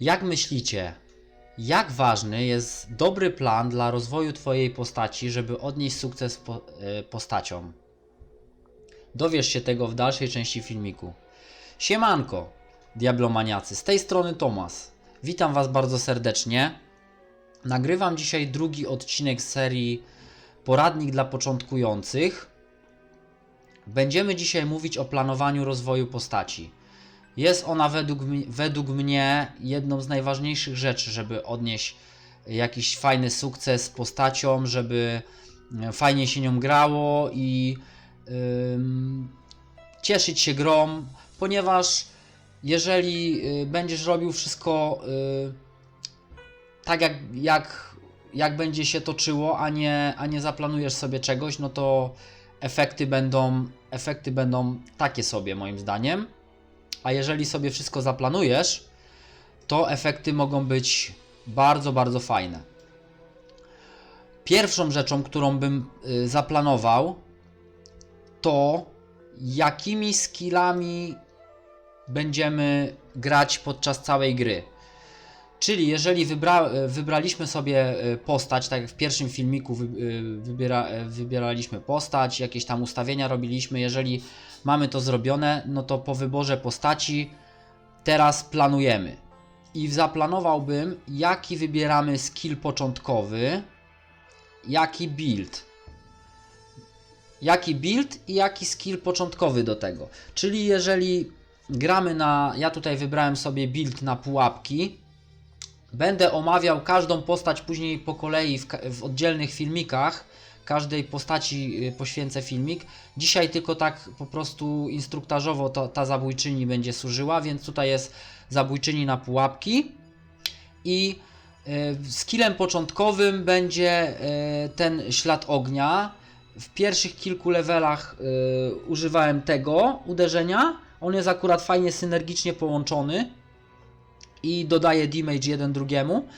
Jak myślicie, jak ważny jest dobry plan dla rozwoju Twojej postaci, żeby odnieść sukces po, e, postacią? Dowiesz się tego w dalszej części filmiku. Siemanko, diablomaniacy, z tej strony Tomas. Witam Was bardzo serdecznie. Nagrywam dzisiaj drugi odcinek serii Poradnik dla początkujących. Będziemy dzisiaj mówić o planowaniu rozwoju postaci. Jest ona według, według mnie jedną z najważniejszych rzeczy, żeby odnieść jakiś fajny sukces z postacią, żeby e, fajnie się nią grało i cieszyć się grą, ponieważ jeżeli y, będziesz robił wszystko y, tak jak, jak, jak będzie się toczyło, a nie, a nie zaplanujesz sobie czegoś, no to efekty będą, efekty będą takie sobie moim zdaniem. A jeżeli sobie wszystko zaplanujesz, to efekty mogą być bardzo, bardzo fajne. Pierwszą rzeczą, którą bym y, zaplanował, to jakimi skillami będziemy grać podczas całej gry. Czyli jeżeli wybra, wybraliśmy sobie y, postać, tak jak w pierwszym filmiku wy, y, wybiera, y, wybieraliśmy postać, jakieś tam ustawienia robiliśmy, jeżeli mamy to zrobione, no to po wyborze postaci teraz planujemy. I zaplanowałbym, jaki wybieramy skill początkowy, jaki build. Jaki build i jaki skill początkowy do tego. Czyli jeżeli gramy na. Ja tutaj wybrałem sobie build na pułapki. Będę omawiał każdą postać później po kolei w, w oddzielnych filmikach. Każdej postaci y, poświęcę filmik. Dzisiaj tylko tak po prostu instruktażowo to, ta zabójczyni będzie służyła, więc tutaj jest zabójczyni na pułapki. I y, skillem początkowym będzie y, ten ślad ognia. W pierwszych kilku levelach używałem tego uderzenia. On jest akurat fajnie synergicznie połączony i dodaje damage jeden drugiemu.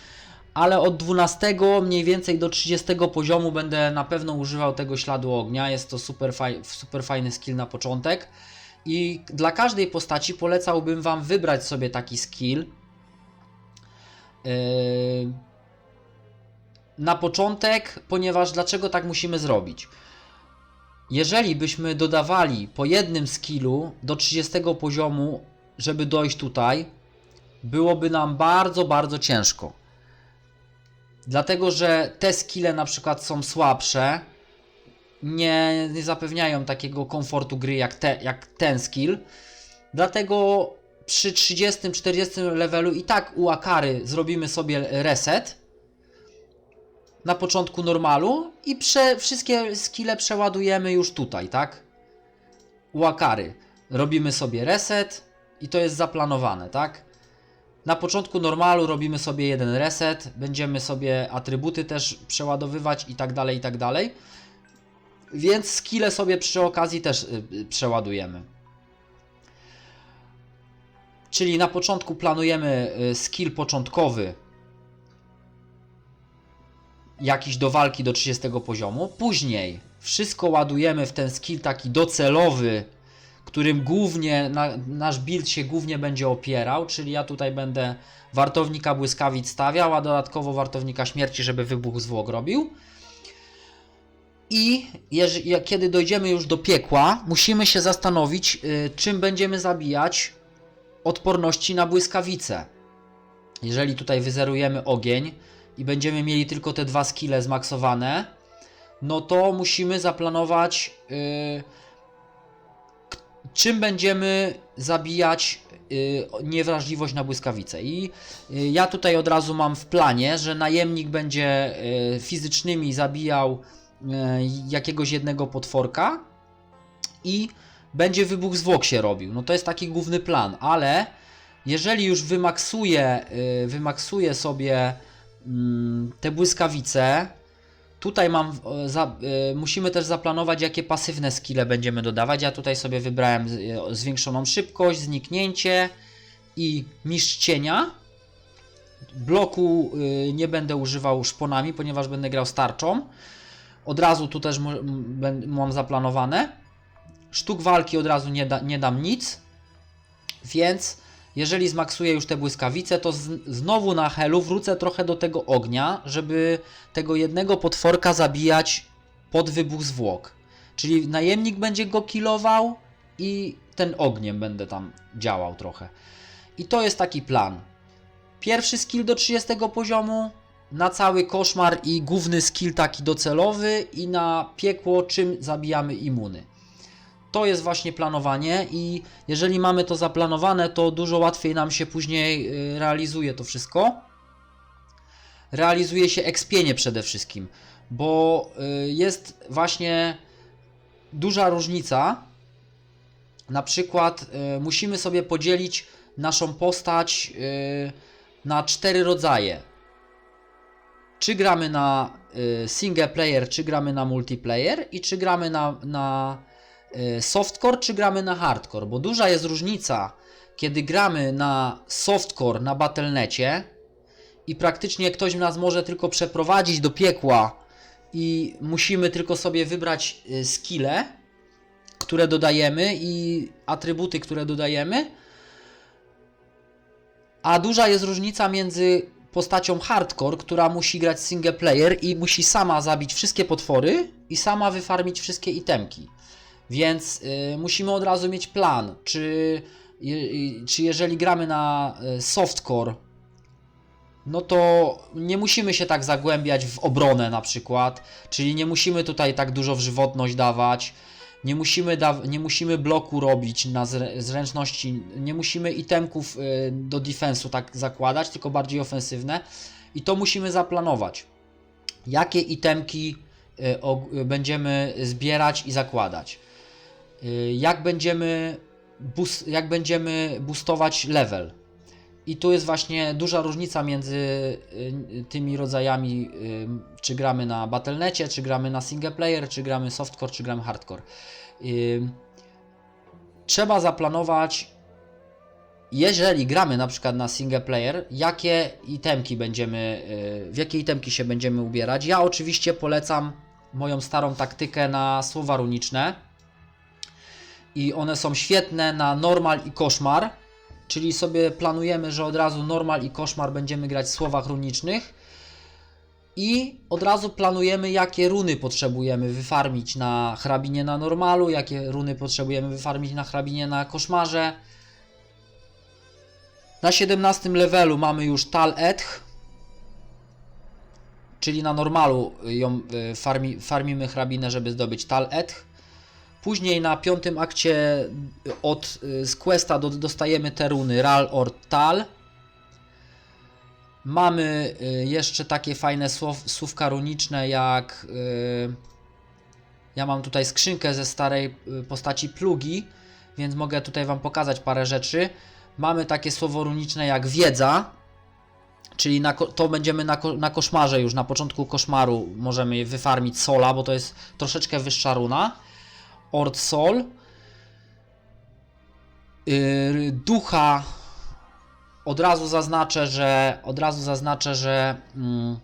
Ale od 12 mniej więcej do 30 poziomu będę na pewno używał tego śladu ognia. Jest to super, faj, super fajny skill na początek. I dla każdej postaci polecałbym Wam wybrać sobie taki skill. Yy, na początek, ponieważ dlaczego tak musimy zrobić? Jeżeli byśmy dodawali po jednym skillu do 30 poziomu, żeby dojść tutaj, byłoby nam bardzo, bardzo ciężko. Dlatego, że te skille na przykład są słabsze, nie, nie zapewniają takiego komfortu gry jak, te, jak ten skill. Dlatego przy 30-40 levelu i tak u Akary zrobimy sobie reset na początku normalu i prze, wszystkie skille przeładujemy już tutaj, tak? U Akary robimy sobie reset i to jest zaplanowane, tak? Na początku normalu robimy sobie jeden reset, będziemy sobie atrybuty też przeładowywać i tak dalej, i tak dalej. Więc skille sobie przy okazji też y, y, przeładujemy. Czyli na początku planujemy y, skill początkowy jakiś do walki do 30 poziomu. Później wszystko ładujemy w ten skill taki docelowy, którym głównie na, nasz build się głównie będzie opierał, czyli ja tutaj będę wartownika błyskawic stawiał, a dodatkowo wartownika śmierci, żeby wybuch zwłok robił. I jeżeli, kiedy dojdziemy już do piekła, musimy się zastanowić, y, czym będziemy zabijać odporności na błyskawice. Jeżeli tutaj wyzerujemy ogień i będziemy mieli tylko te dwa skille zmaksowane, no to musimy zaplanować, y, czym będziemy zabijać y, niewrażliwość na błyskawice. I y, ja tutaj od razu mam w planie, że najemnik będzie y, fizycznymi zabijał jakiegoś jednego potworka i będzie wybuch zwłok się robił. No to jest taki główny plan, ale jeżeli już wymaksuję, y, wymaksuję sobie mm, te błyskawice, tutaj mam, e, za, y, musimy też zaplanować, jakie pasywne skille będziemy dodawać. Ja tutaj sobie wybrałem e, zwiększoną szybkość, zniknięcie i mistrz cienia. Bloku nie będę używał szponami, ponieważ będę grał starczą. Od razu tu też mam zaplanowane. Sztuk walki od razu nie, da, nie dam nic, więc jeżeli zmaksuję już te błyskawice, to znowu na helu wrócę trochę do tego ognia, żeby tego jednego potworka zabijać pod wybuch zwłok. Czyli najemnik będzie go killował i ten ogniem będę tam działał trochę. I to jest taki plan. Pierwszy skill do 30 poziomu, na cały koszmar i główny skill taki docelowy i na piekło czym zabijamy imuny. To jest właśnie planowanie i jeżeli mamy to zaplanowane, to dużo łatwiej nam się później y, realizuje to wszystko. Realizuje się ekspienie przede wszystkim, bo y, jest właśnie duża różnica. Na przykład y, musimy sobie podzielić naszą postać na cztery rodzaje. Czy gramy na single player, czy gramy na multiplayer i czy gramy na, na softcore, czy gramy na hardcore, bo duża jest różnica, kiedy gramy na softcore na Battle.necie i praktycznie ktoś nas może tylko przeprowadzić do piekła i musimy tylko sobie wybrać y, skille, które dodajemy i atrybuty, które dodajemy. A duża jest różnica między postacią hardcore, która musi grać single player i musi sama zabić wszystkie potwory i sama wyfarmić wszystkie itemki. Więc y, musimy od razu mieć plan, czy, je, y, czy jeżeli gramy na y, softcore, no to nie musimy się tak zagłębiać w obronę na przykład, czyli nie musimy tutaj tak dużo w żywotność dawać, nie musimy, da nie musimy bloku robić na zręczności, nie musimy itemków y, do defensu tak zakładać, tylko bardziej ofensywne i to musimy zaplanować. Jakie itemki y, og- y, będziemy zbierać i zakładać. Y, jak będziemy, bus- jak będziemy boostować level. I tu jest właśnie duża różnica między y, tymi rodzajami, y, czy gramy na Battle.necie, czy gramy na single player, czy gramy softcore, czy gramy hardcore. Trzeba zaplanować, jeżeli gramy na przykład na single player, jakie itemki będziemy, w jakie itemki się będziemy ubierać. Ja oczywiście polecam moją starą taktykę na słowa runiczne i one są świetne na normal i koszmar. Czyli sobie planujemy, że od razu normal i koszmar będziemy grać w słowach runicznych. I od razu planujemy, jakie runy potrzebujemy wyfarmić na hrabinie na normalu, jakie runy potrzebujemy wyfarmić na hrabinie na koszmarze. Na 17 levelu mamy już Tal Etch, czyli na normalu ją y, farmi, farmimy hrabinę, żeby zdobyć Tal Etch. Później na piątym akcie od y, z questa do, dostajemy te runy Ral or Tal. Mamy y, jeszcze takie fajne słow, słówka runiczne jak y, ja mam tutaj skrzynkę ze starej postaci plugi, więc mogę tutaj wam pokazać parę rzeczy. Mamy takie słowo runiczne jak wiedza, czyli na, to będziemy na, na koszmarze już, na początku koszmaru możemy wyfarmić sola, bo to jest troszeczkę wyższa runa. Ord Sol. Yy, ducha. Od razu zaznaczę, że od razu zaznaczę, że mm,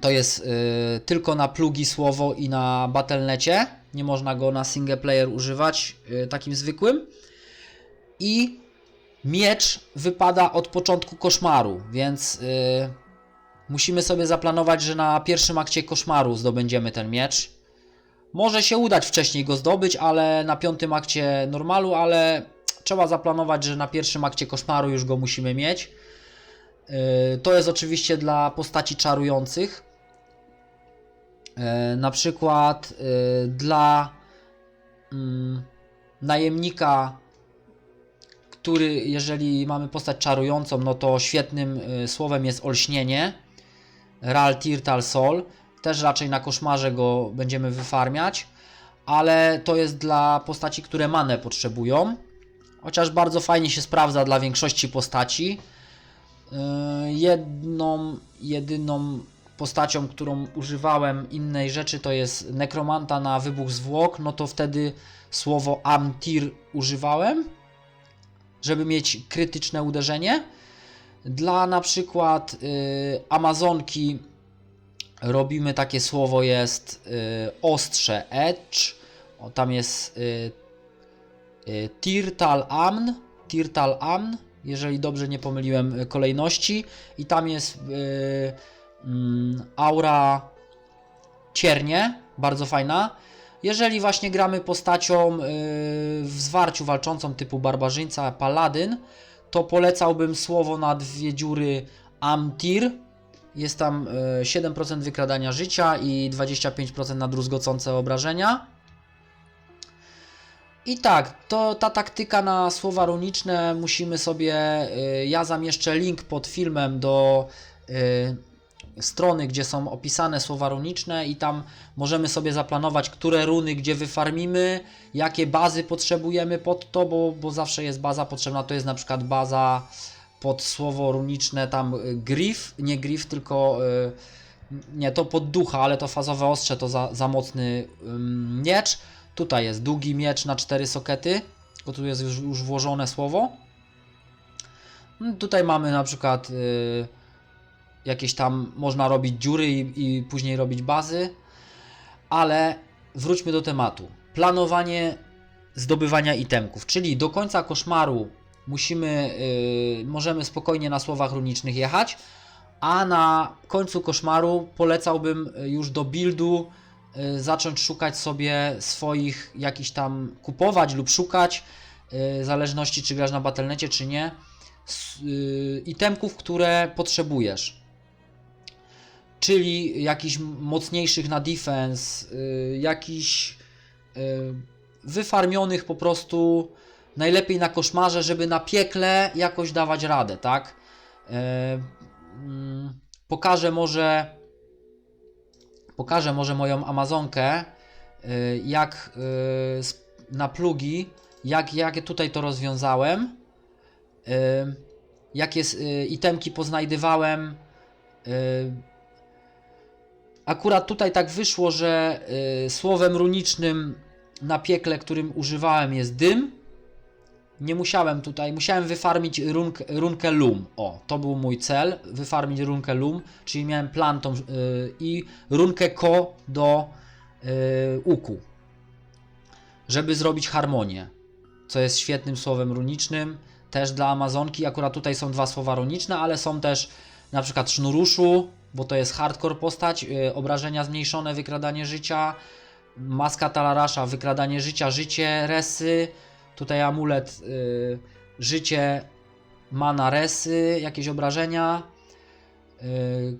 to jest yy, tylko na plugi słowo i na Battle.necie. Nie można go na single player używać yy, takim zwykłym. I miecz wypada od początku koszmaru, więc yy, musimy sobie zaplanować, że na pierwszym akcie koszmaru zdobędziemy ten miecz. Może się udać wcześniej go zdobyć, ale na piątym akcie normalu, ale trzeba zaplanować, że na pierwszym akcie koszmaru już go musimy mieć. Yy, To jest oczywiście dla postaci czarujących. Yy, Na przykład yy, dla mm, najemnika, który jeżeli mamy postać czarującą, no to świetnym słowem jest olśnienie. Ral Tirtal Sol. Też raczej na koszmarze go będziemy wyfarmiać, ale to jest dla postaci, które manę potrzebują. Chociaż bardzo fajnie się sprawdza dla większości postaci. Yy, Jedną, jedyną postacią, którą używałem innej rzeczy, to jest nekromanta na wybuch zwłok. No to wtedy słowo Amtir używałem, żeby mieć krytyczne uderzenie. Dla na przykład yy, Amazonki robimy takie słowo jest y, ostrze edge. O, tam jest y, y, Tirtal Amn, Tirtal Amn jeżeli dobrze nie pomyliłem kolejności. I tam jest mm, aura ciernie, bardzo fajna. Jeżeli właśnie gramy postacią w zwarciu walczącą typu barbarzyńca, paladyn, to polecałbym słowo na dwie dziury Amtir. Jest tam y, 7% wykradania życia i 25% na druzgocące obrażenia. I tak, to ta taktyka na słowa runiczne musimy sobie. y, Ja zamieszczę link pod filmem do y, strony, gdzie są opisane słowa runiczne, i tam możemy sobie zaplanować, które runy gdzie wyfarmimy, jakie bazy potrzebujemy pod to, bo, bo zawsze jest baza potrzebna. To jest na przykład baza pod słowo runiczne, tam y, grif, nie grif, tylko. y, nie, to pod ducha, ale to fazowe ostrze to za, za mocny miecz. Tutaj jest długi miecz na cztery sokety, bo tu jest już, już włożone słowo. No, Tutaj mamy na przykład y, jakieś tam, można robić dziury i, i później robić bazy, ale wróćmy do tematu. Planowanie zdobywania itemków, czyli do końca koszmaru musimy, y, możemy spokojnie na słowach runicznych jechać, a na końcu koszmaru polecałbym y, już do buildu y, zacząć szukać sobie swoich jakichś tam kupować lub szukać y, w zależności czy grasz na Battle.necie czy nie s- y, itemków, które potrzebujesz. Czyli jakichś mocniejszych na defense, y, jakichś y, wyfarmionych po prostu najlepiej na koszmarze, żeby na piekle jakoś dawać radę, tak? E, mm, pokażę może pokażę może moją Amazonkę y, jak s- na plugi jak, jak tutaj to rozwiązałem jakie itemki poznajdywałem akurat tutaj tak wyszło, że słowem runicznym na piekle, którym używałem jest dym nie musiałem tutaj, musiałem wyfarmić runkę, runkę Lum. O, to był mój cel, wyfarmić runkę Lum, czyli miałem plan tą, y, i runkę Ko do y, uku, żeby zrobić harmonię, co jest świetnym słowem runicznym, też dla Amazonki. Akurat tutaj są dwa słowa runiczne, ale są też na przykład sznuruszu, bo to jest hardcore postać, y, obrażenia zmniejszone, wykradanie życia, maska Talarasza, wykradanie życia, życie, resy, Tutaj amulet y, życie, mana resy, jakieś obrażenia. Y,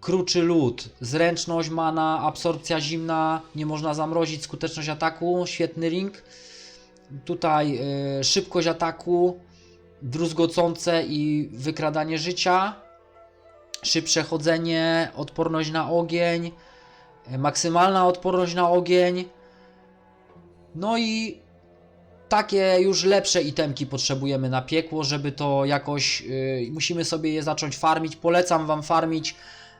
kruczy lód, zręczność, mana, absorpcja zimna, nie można zamrozić, skuteczność ataku, świetny ring. Tutaj y, szybkość ataku, druzgocące i wykradanie życia. Szybsze chodzenie, odporność na ogień, y, maksymalna odporność na ogień. No i takie już lepsze itemki potrzebujemy na piekło, żeby to jakoś yy, musimy sobie je zacząć farmić. Polecam wam farmić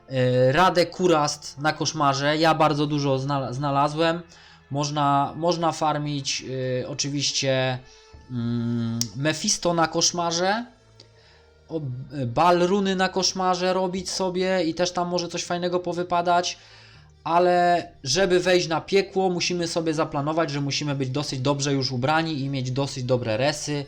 yy, Radę Kurast na koszmarze. Ja bardzo dużo znal- znalazłem. Można, można farmić yy, oczywiście mm, Mephisto na koszmarze. Y, bal runy na koszmarze robić sobie i też tam może coś fajnego powypadać ale żeby wejść na piekło, musimy sobie zaplanować, że musimy być dosyć dobrze już ubrani i mieć dosyć dobre resy.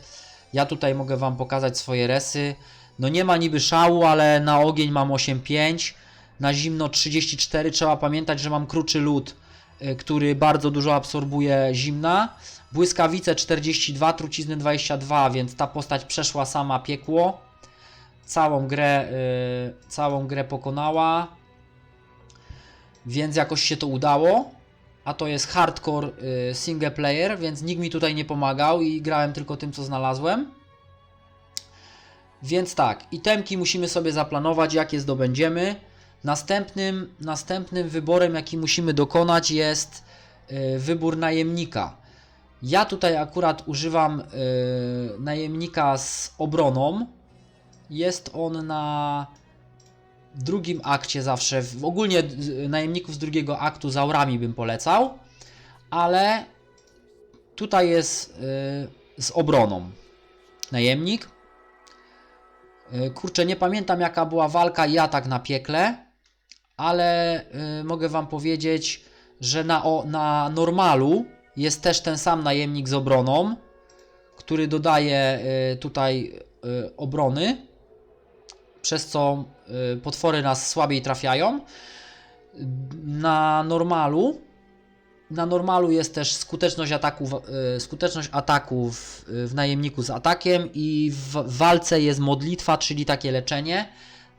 Ja tutaj mogę Wam pokazać swoje resy. No nie ma niby szału, ale na ogień mam 8,5, na zimno 34. Trzeba pamiętać, że mam kruczy lód, y, który bardzo dużo absorbuje zimna. Błyskawice 42, trucizny 22, więc ta postać przeszła sama piekło. Całą grę, y, całą grę pokonała więc jakoś się to udało. A to jest hardcore y, single player, więc nikt mi tutaj nie pomagał i grałem tylko tym, co znalazłem. Więc tak, itemki musimy sobie zaplanować, jakie zdobędziemy. Następnym, następnym wyborem, jaki musimy dokonać, jest y, wybór najemnika. Ja tutaj akurat używam y, najemnika z obroną. Jest on na drugim akcie zawsze, w, ogólnie najemników z drugiego aktu z aurami bym polecał, ale tutaj jest y, z obroną najemnik. Y, kurczę, nie pamiętam jaka była walka i atak na piekle, ale y, mogę wam powiedzieć, że na, na normalu jest też ten sam najemnik z obroną, który dodaje y, tutaj obrony, przez co potwory nas słabiej trafiają. Na normalu na normalu jest też skuteczność ataku, y, skuteczność ataku w, w najemniku z atakiem i w walce jest modlitwa, czyli takie leczenie.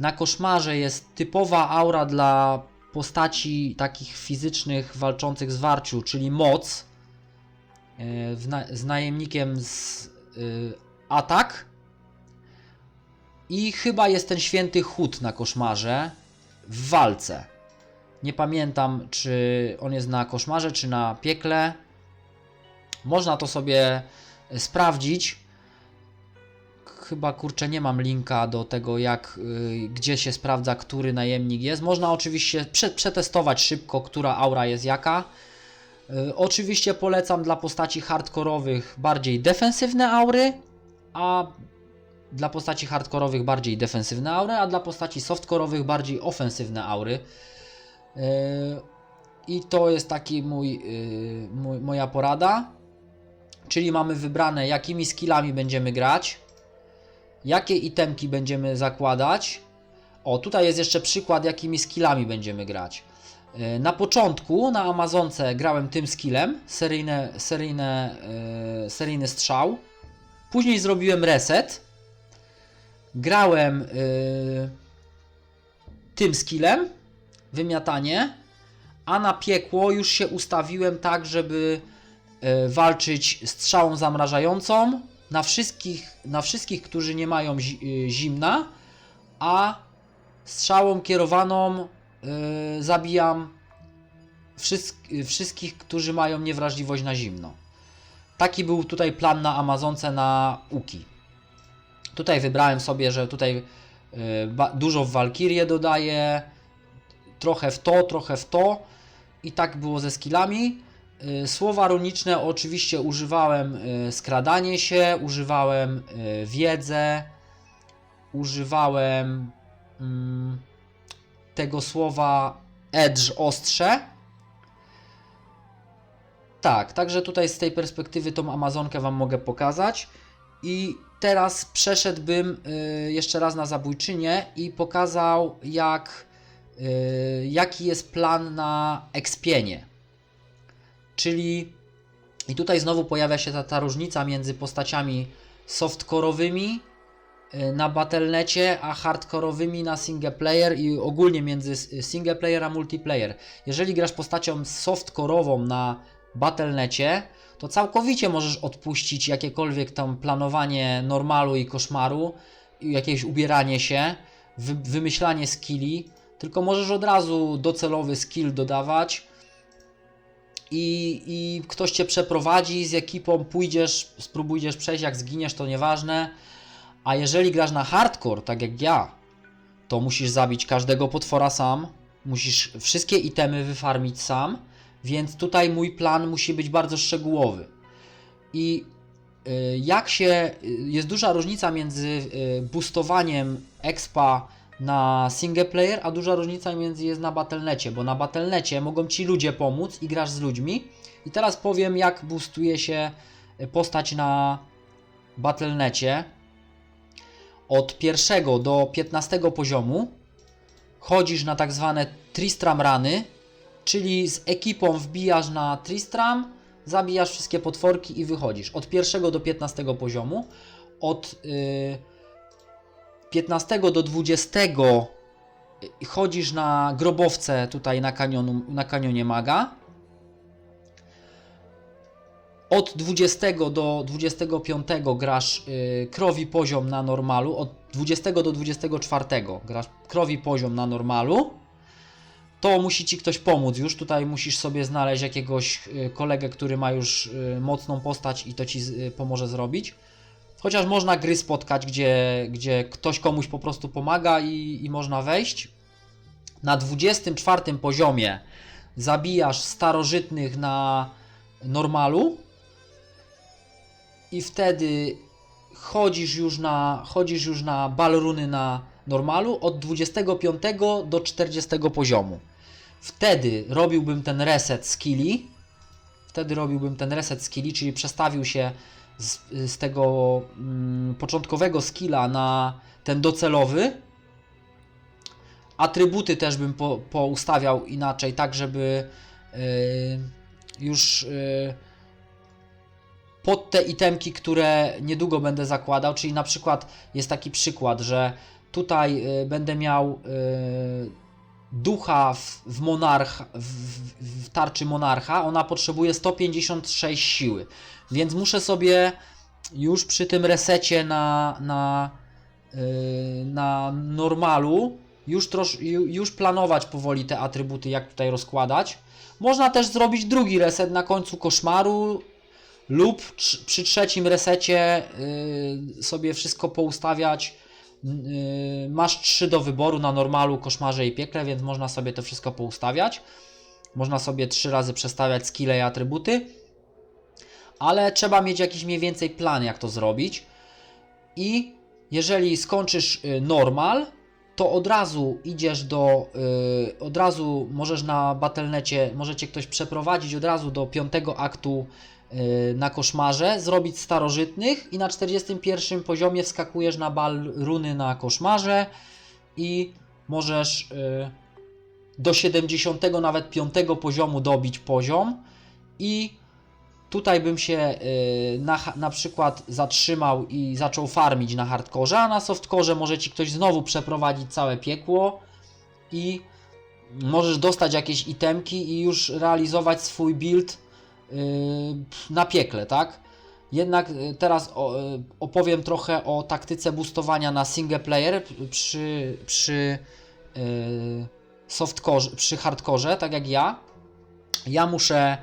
Na koszmarze jest typowa aura dla postaci takich fizycznych walczących z warciu, czyli moc. Y, z najemnikiem z y, atak. I chyba jest ten święty chód na koszmarze w walce. Nie pamiętam, czy on jest na koszmarze, czy na piekle. Można to sobie sprawdzić. Chyba kurczę, nie mam linka do tego, jak, y, gdzie się sprawdza, który najemnik jest. Można oczywiście prze, przetestować szybko, która aura jest jaka. Y, Oczywiście polecam dla postaci hardkorowych bardziej defensywne aury, a dla postaci hardkorowych bardziej defensywne aury, a dla postaci softkorowych bardziej ofensywne aury. Yy, I to jest taki mój, yy, mój, moja porada. Czyli mamy wybrane, jakimi skillami będziemy grać, jakie itemki będziemy zakładać. O, tutaj jest jeszcze przykład, jakimi skillami będziemy grać. Yy, Na początku na Amazonce grałem tym skillem, seryjne, seryjne, seryjny strzał. Później zrobiłem reset. Grałem yy, tym skillem, wymiatanie, a na piekło już się ustawiłem tak, żeby e, walczyć strzałą zamrażającą na wszystkich, na wszystkich którzy nie mają zi- e, zimna, a strzałą kierowaną zabijam wszystk- wszystkich, którzy mają niewrażliwość na zimno. Taki był tutaj plan na Amazonce na Uki. Tutaj wybrałem sobie, że tutaj ba- dużo w Walkirię dodaję, trochę w to, trochę w to i tak było ze skillami. Y, Słowa runiczne oczywiście używałem y, skradanie się, używałem y, wiedzę, używałem mm, tego słowa edge ostrze. Tak, także tutaj z tej perspektywy tą Amazonkę Wam mogę pokazać. I teraz przeszedłbym y, jeszcze raz na zabójczynię i pokazał jak y, jaki jest plan na ekspienie. Czyli i tutaj znowu pojawia się ta, ta różnica między postaciami softcore'owymi y, na Battle.necie, a hardcore'owymi na single player i ogólnie między s- single player a multiplayer. Jeżeli grasz postacią softcore'ową na Battle.necie, to całkowicie możesz odpuścić jakiekolwiek tam planowanie normalu i koszmaru, jakieś ubieranie się, wy, wymyślanie skilli, tylko możesz od razu docelowy skill dodawać i, i ktoś cię przeprowadzi z ekipą, pójdziesz, spróbujesz przejść, jak zginiesz, to nieważne. A jeżeli grasz na hardcore, tak jak ja, to musisz zabić każdego potwora sam, musisz wszystkie itemy wyfarmić sam, więc tutaj mój plan musi być bardzo szczegółowy. I y, jak się. y, Jest duża różnica między y, boostowaniem expa na single player, a duża różnica między jest na Battle.necie, bo na Battle.necie mogą ci ludzie pomóc i grasz z ludźmi. I teraz powiem, jak boostuje się postać na Battle.necie. Od pierwszego do 15 poziomu chodzisz na tak zwane Tristram rany, czyli z ekipą wbijasz na Tristram, zabijasz wszystkie potworki i wychodzisz. Od pierwszego do 15 poziomu. Od y, 15 do 20 y, chodzisz na grobowce tutaj na, kanionu, na kanionie Maga. Od 20 do 25 grasz y, krowi poziom na normalu. Od 20 do 24 grasz krowi poziom na normalu. To musi ci ktoś pomóc już. Tutaj musisz sobie znaleźć jakiegoś y, kolegę, który ma już y, mocną postać i to ci y, pomoże zrobić. Chociaż można gry spotkać, gdzie, gdzie ktoś komuś po prostu pomaga i, i można wejść. Na 24 poziomie zabijasz starożytnych na normalu i wtedy chodzisz już na, chodzisz już na balruny na normalu od 25 do 40 poziomu. Wtedy robiłbym ten reset skilli. Wtedy robiłbym ten reset skilli, czyli przestawił się z, z tego mm, początkowego skilla na ten docelowy. Atrybuty też bym po, poustawiał inaczej, tak żeby yy, już yy, pod te itemki, które niedługo będę zakładał, czyli na przykład jest taki przykład, że tutaj y, będę miał y, ducha w, w, monarcha, w, w, tarczy monarcha, ona potrzebuje 156 siły, więc muszę sobie już przy tym resecie na, na, y, na normalu już, trosz, ju- już planować powoli te atrybuty, jak tutaj rozkładać. Można też zrobić drugi reset na końcu koszmaru, lub przy trzecim resecie y, sobie wszystko poustawiać. Y, masz trzy do wyboru na normalu, koszmarze i piekle, więc można sobie to wszystko poustawiać. Można sobie trzy razy przestawiać skille i atrybuty, ale trzeba mieć jakiś mniej więcej plan, jak to zrobić. I jeżeli skończysz y, normal, to od razu idziesz do. y, od razu możesz na Battle.necie, możecie ktoś przeprowadzić od razu do piątego aktu na koszmarze, zrobić starożytnych i na 41 poziomie wskakujesz na bal runy na koszmarze i możesz y, do 70 nawet 5 poziomu dobić poziom i tutaj bym się y, na, na przykład zatrzymał i zaczął farmić na hardkorze, a na softkorze może ci ktoś znowu przeprowadzić całe piekło i możesz dostać jakieś itemki i już realizować swój build y, na piekle, tak? Jednak y, teraz y, opowiem trochę o taktyce boostowania na single player przy, przy y, softkorze, przy hardkorze, tak jak ja. Ja muszę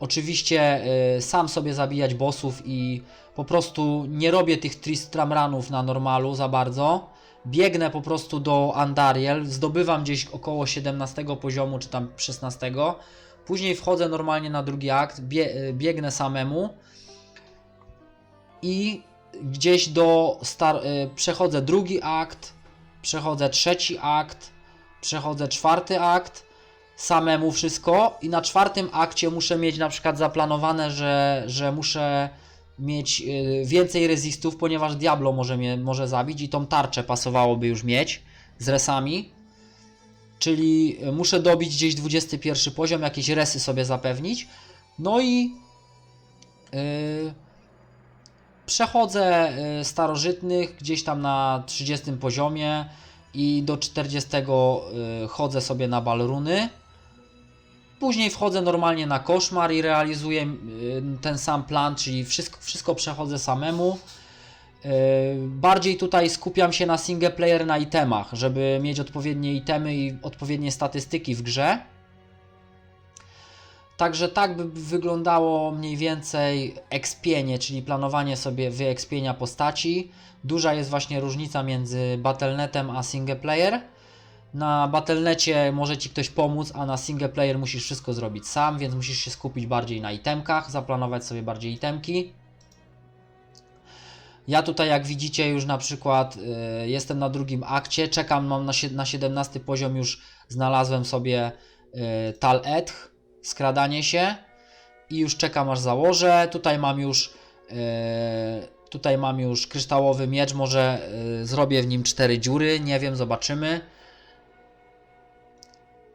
oczywiście y, sam sobie zabijać bossów i po prostu nie robię tych Tristram Runów na normalu za bardzo. Biegnę po prostu do Andariel, zdobywam gdzieś około 17 poziomu czy tam 16. Później wchodzę normalnie na drugi akt, bie, y, biegnę samemu i gdzieś do star, y, przechodzę drugi akt, przechodzę trzeci akt, przechodzę czwarty akt, samemu wszystko i na czwartym akcie muszę mieć na przykład zaplanowane, że, że muszę mieć y, więcej rezistów, ponieważ Diablo może mnie może zabić i tą tarczę pasowałoby już mieć z resami. Czyli y, muszę dobić gdzieś 21 poziom, jakieś resy sobie zapewnić. No i yy, przechodzę y, starożytnych gdzieś tam na 30 poziomie i do 40 y, chodzę sobie na balruny. Później wchodzę normalnie na koszmar i realizuję ten sam plan, czyli wszystko, wszystko przechodzę samemu. Y, Bardziej tutaj skupiam się na single player na itemach, żeby mieć odpowiednie itemy i odpowiednie statystyki w grze. Także tak by wyglądało mniej więcej expienie, czyli planowanie sobie wyekspienia postaci. Duża jest właśnie różnica między Battle.netem a single player. Na Battle.necie może Ci ktoś pomóc, a na single player musisz wszystko zrobić sam, więc musisz się skupić bardziej na itemkach, zaplanować sobie bardziej itemki. Ja tutaj, jak widzicie, już na przykład y, jestem na drugim akcie, czekam, mam na, sie- na 17 poziom już znalazłem sobie y, Tal Etch, skradanie się i już czekam aż założę. Tutaj mam już y, tutaj mam już kryształowy miecz, może zrobię w nim cztery dziury, nie wiem, zobaczymy.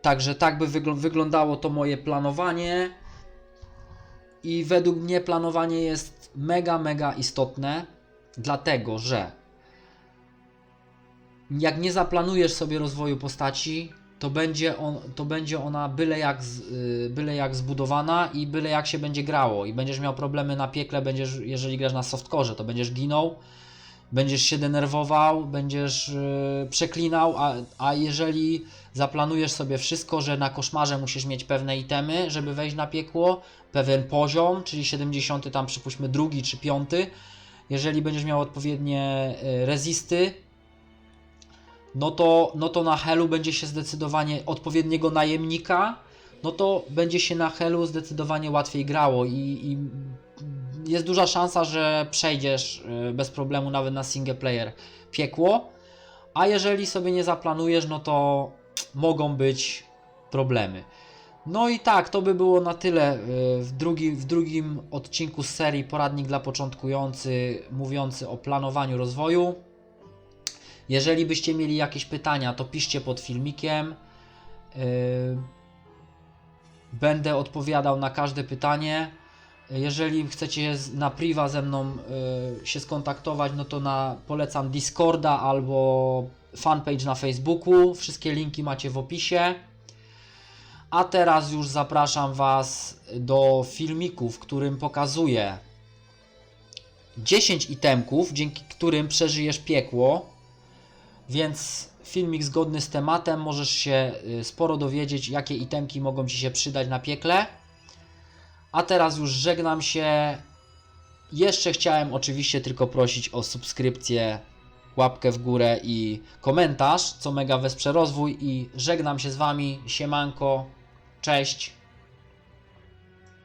Także tak by wygl- wyglądało to moje planowanie. I według mnie planowanie jest mega, mega istotne, dlatego że jak nie zaplanujesz sobie rozwoju postaci, to będzie, on, to będzie ona byle jak, z, y, byle jak zbudowana i byle jak się będzie grało. I będziesz miał problemy na piekle, będziesz, jeżeli grasz na softkorze, to będziesz ginął, będziesz się denerwował, będziesz y, przeklinał, a, a jeżeli zaplanujesz sobie wszystko, że na koszmarze musisz mieć pewne itemy, żeby wejść na piekło, pewien poziom, czyli 70 tam przypuśćmy drugi czy piąty, jeżeli będziesz miał odpowiednie y, rezisty, no to, no to na Helu będzie się zdecydowanie odpowiedniego najemnika, no to będzie się na Helu zdecydowanie łatwiej grało i, i jest duża szansa, że przejdziesz y, bez problemu nawet na single player piekło, a jeżeli sobie nie zaplanujesz, no to mogą być problemy. No i tak, to by było na tyle y, w, w drugim odcinku z serii Poradnik dla początkujący, mówiący o planowaniu rozwoju. Jeżeli byście mieli jakieś pytania, to piszcie pod filmikiem. Y, Będę odpowiadał na każde pytanie. Jeżeli chcecie na priwa ze mną y, się skontaktować, no to na, polecam Discorda albo fanpage na Facebooku. Wszystkie linki macie w opisie. A teraz już zapraszam Was do filmiku, w którym pokazuję 10 itemków, dzięki którym przeżyjesz piekło. Więc filmik zgodny z tematem, możesz się y, sporo dowiedzieć, jakie itemki mogą Ci się przydać na piekle. A teraz już żegnam się. Jeszcze chciałem oczywiście tylko prosić o subskrypcję, łapkę w górę i komentarz, co mega wesprze rozwój. I żegnam się z Wami. Siemanko, cześć.